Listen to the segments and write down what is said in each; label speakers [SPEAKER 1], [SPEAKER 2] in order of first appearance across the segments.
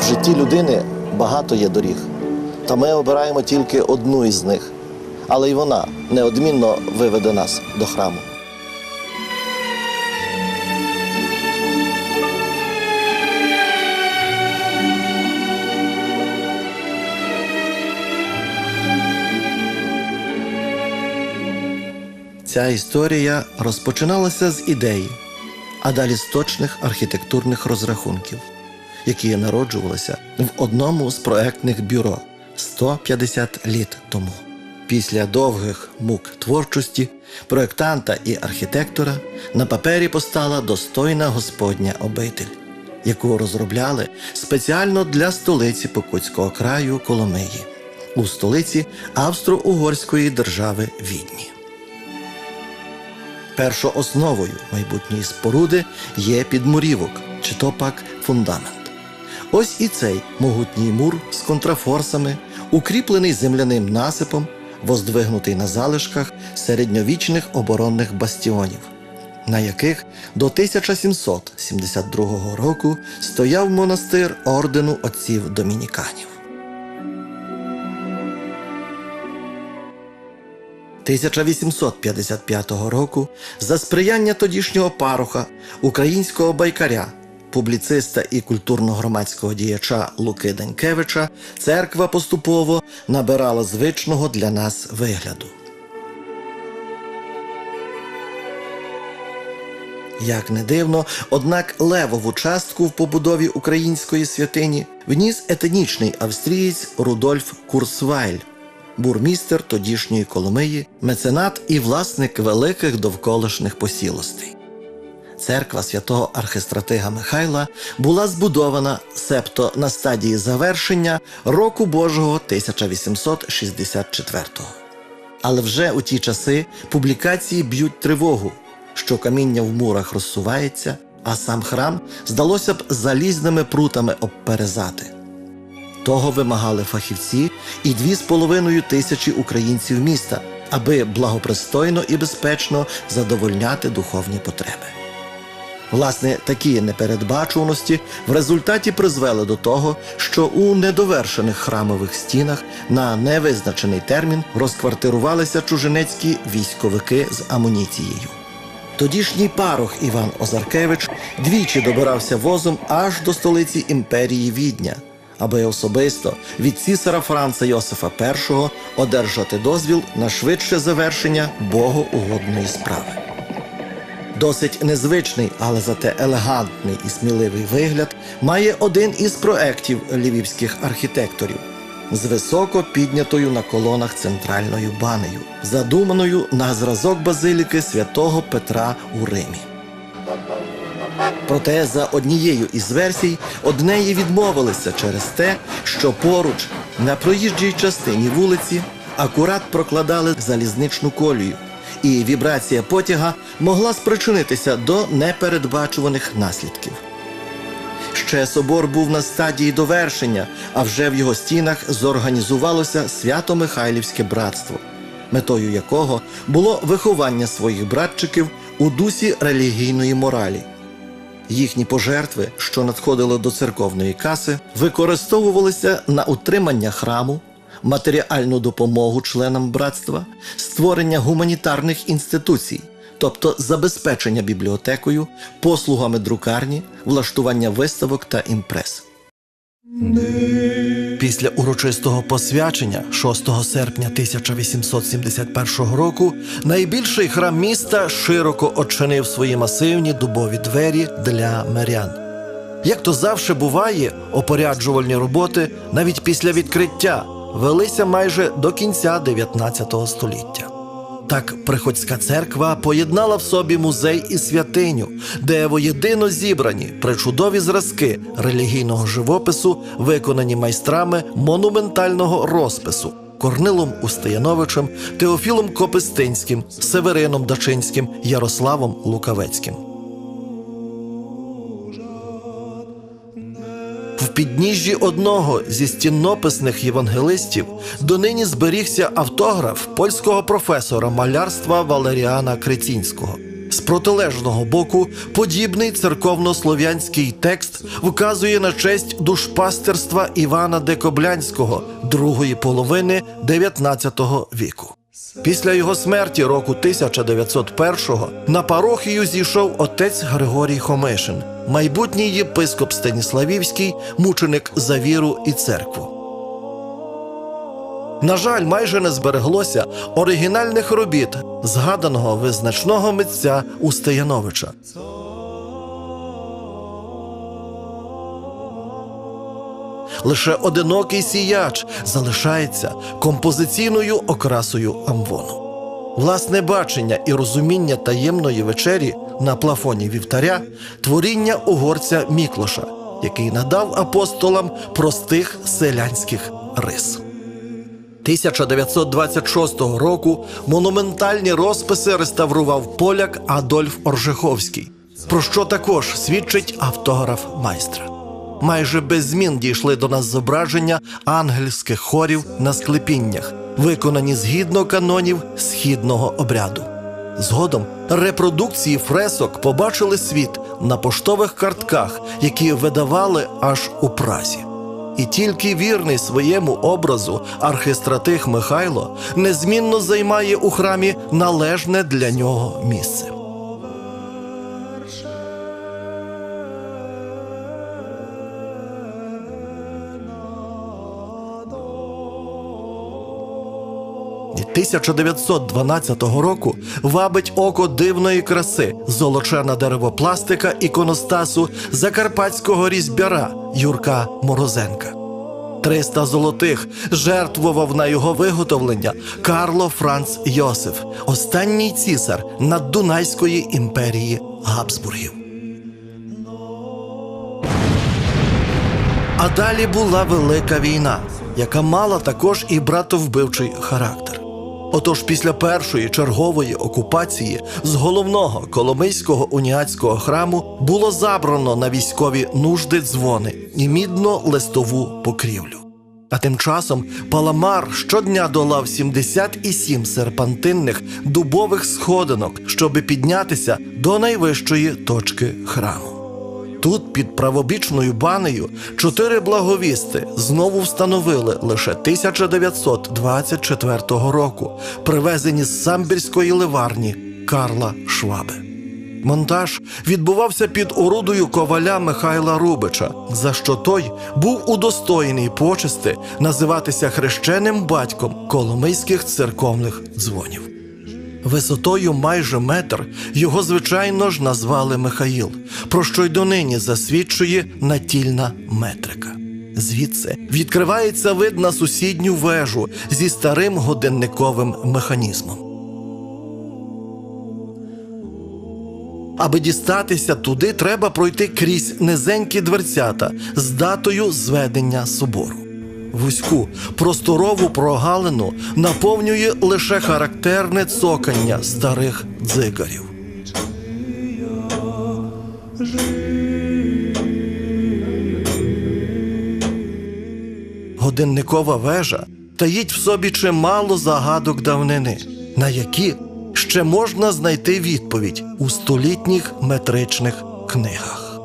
[SPEAKER 1] В житті людини багато є доріг, та ми обираємо тільки одну із них. Але й вона неодмінно виведе нас до храму. Ця історія розпочиналася з ідеї, а далі з точних архітектурних розрахунків, які народжувалися в одному з проектних бюро 150 літ тому. Після довгих мук творчості проектанта і архітектора на папері постала достойна Господня обитель, яку розробляли спеціально для столиці Покутського краю Коломиї у столиці Австро-Угорської держави Відні. Першоосновою майбутньої споруди є підмурівок, чи то пак фундамент. Ось і цей могутній мур з контрафорсами, укріплений земляним насипом, воздвигнутий на залишках середньовічних оборонних бастіонів, на яких до 1772 року стояв монастир ордену отців домініканів. 1855 року за сприяння тодішнього пароха, українського байкаря, публіциста і культурно-громадського діяча Луки Данькевича, церква поступово набирала звичного для нас вигляду. Як не дивно, однак левову частку в побудові української святині вніс етнічний австрієць Рудольф Курсвайль, бурмістер тодішньої Коломиї, меценат і власник великих довколишніх посілостей. Церква святого архистратига Михайла була збудована септо на стадії завершення року Божого 1864-го. Але вже у ті часи публікації б'ють тривогу, що каміння в мурах розсувається, а сам храм здалося б залізними прутами обперезати. Того вимагали фахівці і дві з половиною тисячі українців міста, аби благопристойно і безпечно задовольняти духовні потреби. Власне, такі непередбачуваності в результаті призвели до того, що у недовершених храмових стінах на невизначений термін розквартирувалися чужинецькі військовики з амуніцією. Тодішній парох Іван Озаркевич двічі добирався возом аж до столиці імперії Відня, аби особисто від цісара Франца Йосифа І одержати дозвіл на швидше завершення богоугодної справи. Досить незвичний, але зате елегантний і сміливий вигляд має один із проєктів львівських архітекторів з високо піднятою на колонах центральною банею, задуманою на зразок базиліки святого Петра у Римі. Проте за однією із версій однеї відмовилися через те, що поруч на проїжджій частині вулиці акурат прокладали залізничну колію, і вібрація потяга могла спричинитися до непередбачуваних наслідків. Ще собор був на стадії довершення, а вже в його стінах зорганізувалося Свято-Михайлівське братство, метою якого було виховання своїх братчиків у дусі релігійної моралі. Їхні пожертви, що надходили до церковної каси, використовувалися на утримання храму, матеріальну допомогу членам братства, створення гуманітарних інституцій, тобто забезпечення бібліотекою, послугами друкарні, влаштування виставок та імпрес. Після урочистого посвячення 6 серпня 1871 року найбільший храм міста широко очинив свої масивні дубові двері для мирян. Як то завше буває, опоряджувальні роботи навіть після відкриття велися майже до кінця 19 століття. Так приходська церква поєднала в собі музей і святиню, де воєдино зібрані причудові зразки релігійного живопису, виконані майстрами монументального розпису Корнилом Устаяновичем, Теофілом Копистинським, Северином Дачинським, Ярославом Лукавецьким. Підніжжі одного зі стіннописних євангелистів донині зберігся автограф польського професора малярства Валеріана Крицінського. З протилежного боку подібний церковнослов'янський текст вказує на честь душпастерства Івана Декоблянського другої половини 19 віку. Після його смерті року 1901-го на парохію зійшов отець Григорій Хомишин, майбутній єпископ Станіславівський, мученик за віру і церкву. На жаль, майже не збереглося оригінальних робіт згаданого визначного митця Устаяновича. Лише одинокий сіяч залишається композиційною окрасою амвону. Власне бачення і розуміння таємної вечері на плафоні вівтаря творіння угорця Міклоша, який надав апостолам простих селянських рис. 1926 року монументальні розписи реставрував поляк Адольф Оржеховський, про що також свідчить автограф майстра. Майже без змін дійшли до нас зображення ангельських хорів на склепіннях, виконані згідно канонів східного обряду. Згодом репродукції фресок побачили світ на поштових картках, які видавали аж у Празі. І тільки вірний своєму образу архистратих Михайло незмінно займає у храмі належне для нього місце. 1912 року вабить око дивної краси, золочена деревопластика іконостасу закарпатського різьбяра Юрка Морозенка. 300 золотих жертвував на його виготовлення Карло Франц Йосиф, останній цісар наддунайської імперії Габсбургів. А далі була велика війна, яка мала також і братовбивчий характер. Отож, після першої чергової окупації з головного Коломийського уніатського храму було забрано на військові нужди дзвони і мідно-листову покрівлю. А тим часом Паламар щодня долав 77 серпантинних дубових сходинок, щоби піднятися до найвищої точки храму. Тут, під правобічною банею, чотири благовісти знову встановили лише 1924 року, привезені з самбірської ливарні Карла Шваби. Монтаж відбувався під орудою коваля Михайла Рубича, за що той був удостоєний почести називатися хрещеним батьком коломийських церковних дзвонів. Висотою майже метр його, звичайно ж, назвали Михаїл, про що й донині засвідчує натільна метрика. Звідси відкривається вид на сусідню вежу зі старим годинниковим механізмом. Аби дістатися туди, треба пройти крізь низенькі дверцята з датою зведення собору. Вузьку просторову прогалину наповнює лише характерне цокання старих дзигарів. Годинникова вежа таїть в собі чимало загадок давнини, на які ще можна знайти відповідь у столітніх метричних книгах.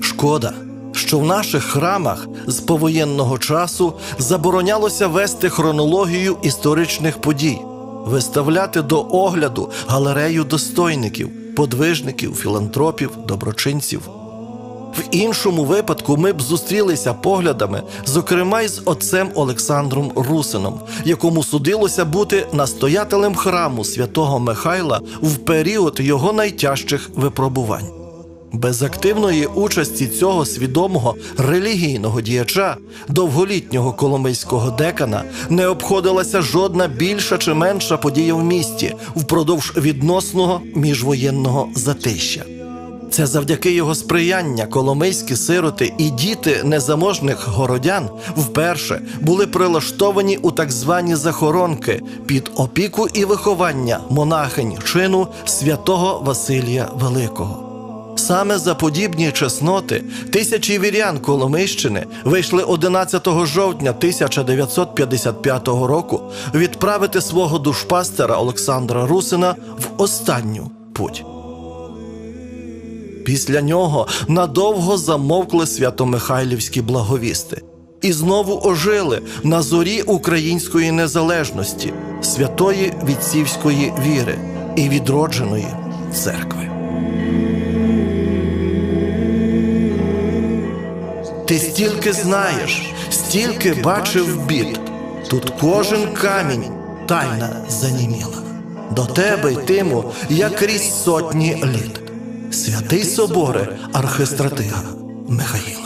[SPEAKER 1] Шкода, що в наших храмах з повоєнного часу заборонялося вести хронологію історичних подій, виставляти до огляду галерею достойників, подвижників, філантропів, доброчинців. В іншому випадку ми б зустрілися поглядами, зокрема й з отцем Олександром Русином, якому судилося бути настоятелем храму святого Михайла в період його найтяжчих випробувань. Без активної участі цього свідомого релігійного діяча, довголітнього коломийського декана, не обходилася жодна більша чи менша подія в місті впродовж відносного міжвоєнного затища. Це завдяки його сприяння коломийські сироти і діти незаможних городян вперше були прилаштовані у так звані захоронки під опіку і виховання монахинь чину святого Василія Великого. Саме за подібні чесноти тисячі вірян Коломийщини вийшли 11 жовтня 1955 року відправити свого душпастера Олександра Русина в останню путь. Після нього надовго замовкли святомихайлівські благовісти і знову ожили на зорі української незалежності, святої вітцівської віри і відродженої церкви. Ти стільки знаєш, стільки бачив бід. Тут кожен камінь тайна заніміла. До тебе йтиму, як крізь сотні літ. Святий соборе архистратига Михаїла.